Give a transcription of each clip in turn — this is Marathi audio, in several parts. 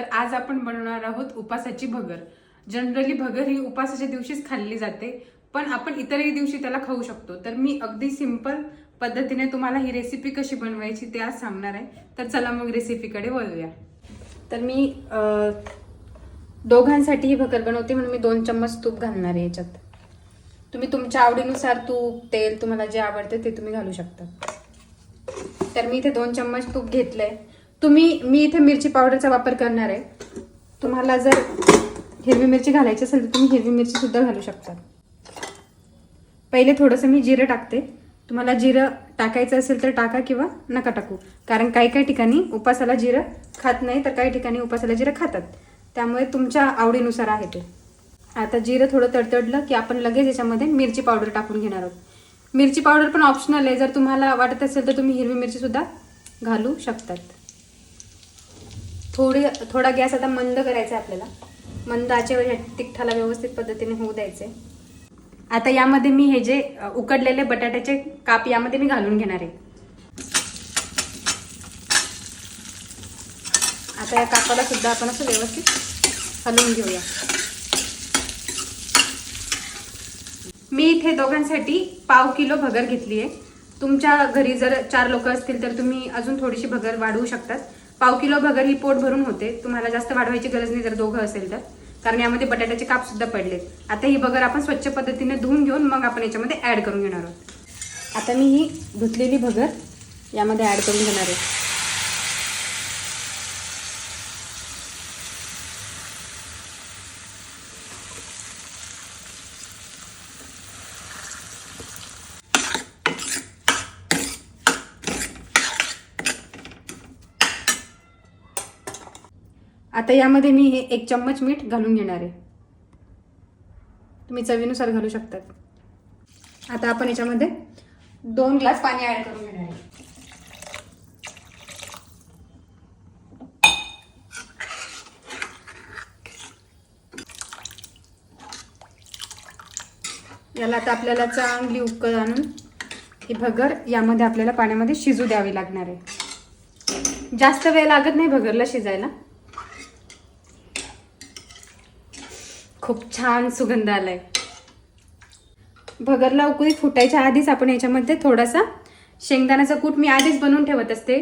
तर आज आपण बनवणार आहोत उपासाची भगर. जनरली भगर ही उपासाच्या दिवशीच खाल्ली जाते पण आपण इतरही दिवशी त्याला खाऊ शकतो. तर मी अगदी सिंपल पद्धतीने तुम्हाला ही रेसिपी कशी बनवायची ते आज सांगणार आहे. तर चला मग रेसिपीकडे वळूया. तर मी दोघांसाठी ही भगर बनवते म्हणून मी दोन चम्मच तूप घालणार आहे याच्यात. तुम्ही तुमच्या आवडीनुसार तूप तेल तुम्हाला जे आवडते ते तुम्ही घालू शकता. तर मी इथे दोन चम्मच तूप घेतलंय. तुम्ही मी इथे मिरची पावडरचा वापर करणार आहे. तुम्हाला जर हिरवी मिरची घालायची असेल तर तुम्ही हिरवी मिरची सुद्धा घालू शकता. पहिले थोडंसं मी जिरं टाकते. तुम्हाला जिरं टाकायचं असेल तर टाका किंवा नका टाकू. कारण काही काही ठिकाणी उपासाला जिरं खात नाही तर काही ठिकाणी उपासाला जिरं खातात. त्यामुळे तुमच्या आवडीनुसार आहे ते. आता जिरं थोडं तडतडलं की आपण लगेच याच्यामध्ये मिरची पावडर टाकून घेणार आहोत. मिरची पावडर पण ऑप्शनल आहे. जर तुम्हाला वाटत असेल तर तुम्ही हिरवी मिरची सुद्धा घालू शकतात. थोडी थोडा गॅस आता मंद करायचा आहे आपल्याला. मंद आचेवर ह्या तिखटाला व्यवस्थित पद्धतीने होऊ द्यायचे. आता यामध्ये मी हे जे उकडलेले बटाट्याचे काप यामध्ये मी घालून घेणार आहे. आता या कापाला सुद्धा आपण असं व्यवस्थित हलवून घेऊया. मी इथे दोघांसाठी पाव किलो भगर घेतली आहे तुमच्या घरी जर चार लोक असतील तर तुम्ही अजून थोडीशी भगर वाढवू शकतात. पाव किलो भगर ही पोट भरून होते. तुम्हाला जास्त वाढवायची गरज नाही जर दोघं असेल तर. कारण यामध्ये बटाट्याचे काप सुद्धा पडलेत. आता ही भगर आपण स्वच्छ पद्धतीने धुवून घेऊन मग आपण याच्यामध्ये ऍड करून घेणार आहोत. आता मी ही धुतलेली भगर यामध्ये ऍड करून घेणार आहे. आता यामध्ये मी हे एक चम्मच मीठ घालून घेणार आहे. तुम्ही चवीनुसार घालू शकतात. आता आपण याच्यामध्ये दोन ग्लास पाणी ऍड करून घेणार आहे. याला आता आपल्याला चांगली उकळ आणून ही भगर यामध्ये आपल्याला पाण्यामध्ये शिजू द्यावी लागणार आहे. जास्त वेळ लागत नाही भगरला शिजायला. खूप छान सुगंध आलाय. भगरला उकळी फुटायच्या आधीच आपण याच्यामध्ये थोडासा शेंगदाण्याचा कूट मी आधीच बनवून ठेवत असते.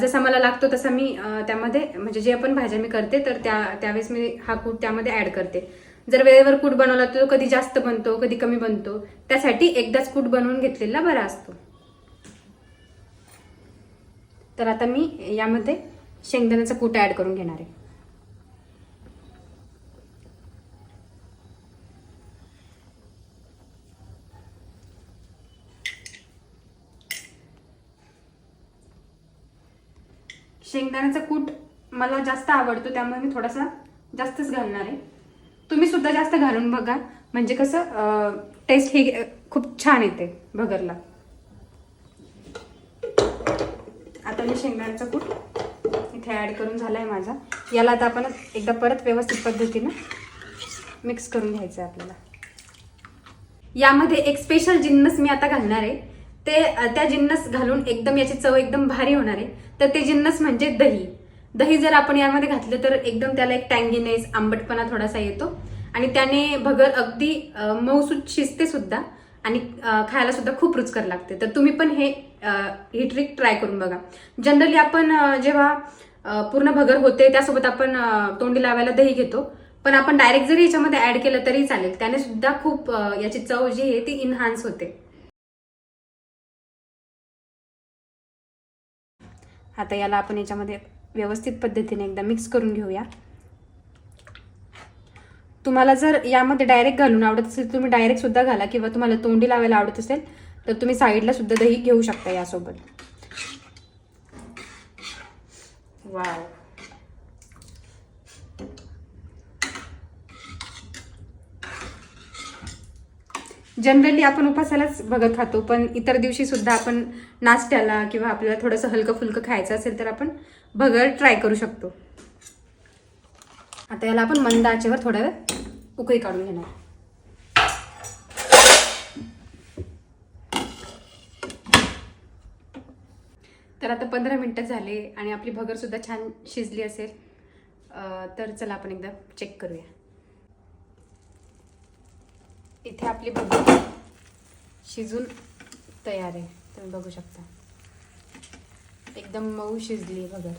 जसा मला लागतो तसा मी त्यामध्ये म्हणजे जे आपण भाज्या मी करते तर त्या त्यावेळेस मी हा कूट त्यामध्ये ऍड करते. जर वेळेवर कूट बनवला तर तो कधी जास्त बनतो कधी कमी बनतो त्यासाठी एकदाच कूट बनवून घेतलेला बरा असतो. तर आता मी यामध्ये शेंगदाण्याचा कूट ऍड करून घेणार आहे. शेंगदाण्याचा कूट मला जास्त आवडतो त्यामुळे मी थोडासा जास्तच घालणार आहे. तुम्ही सुद्धा जास्त घालून बघा. म्हणजे कसं टेस्ट ही खूप छान येते भगरला आता मी शेंगदाण्याचा कूट इथे ॲड करून झाला आहे माझा. याला आता आपण एकदा परत व्यवस्थित पद्धतीनं मिक्स करून घ्यायचं आहे आपल्याला. यामध्ये एक स्पेशल जिन्नस मी आता घालणार आहे. ते त्या जिन्नस घालून एकदम याची चव एकदम भारी होणार आहे. तर ते जिन्नस म्हणजे दही. दही जर आपण यामध्ये घातलं तर एकदम त्याला एक टँगीनेस आंबटपणा थोडासा येतो. आणि त्याने भगर अगदी अ, मऊसूत शिजते सुद्धा आणि खायला सुद्धा खूप रुचकर लागते. तर तुम्ही पण हे ही ट्रिक ट्राय करून बघा. जनरली आपण जेव्हा पूर्ण भगर होते त्यासोबत आपण तोंडी लावायला दही घेतो. पण आपण डायरेक्ट जरी याच्यामध्ये ऍड केलं तरी चालेल. त्याने सुद्धा खूप याची चव जी आहे ती इन्हान्स होते. आता याला आपण याच्यामध्ये व्यवस्थित पद्धतीने एकदा मिक्स करून घेऊया. तुम्हाला जर यामध्ये डायरेक्ट घालून आवडत असेल तुम्ही डायरेक्ट सुद्धा घाला किंवा तुम्हाला तोंडी लावायला आवडत असेल तर तुम्ही साईडला सुद्धा दही घेऊ शकता यासोबत. वाव जनरली आपण उपासालाच बघत खातो पण इतर दिवशी सुद्धा आपण नाश्त्याला किंवा आपल्याला थोडंसं हलकं फुलकं खायचं असेल तर आपण भगर ट्राय करू शकतो. आता याला आपण मंद आचेवर थोडा वेळ उकळी काढून घेणार. तर आता पंधरा मिनटं झाले आणि आपली भगर सुद्धा छान शिजली असेल तर चला आपण एकदा चेक करूया. इथे आपली बघू. शिजून तयार आहे. तुम्ही बघू शकता. एकदम मऊ शिजली बघा.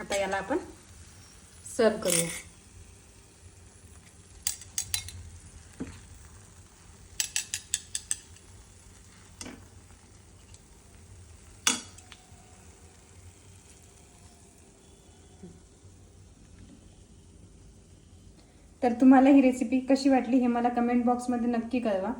आता याला आपण सर्व करूया. तर तुम्हाला ही रेसिपी कशी वाटली हे मला कमेंट बॉक्समध्ये नक्की कळवा.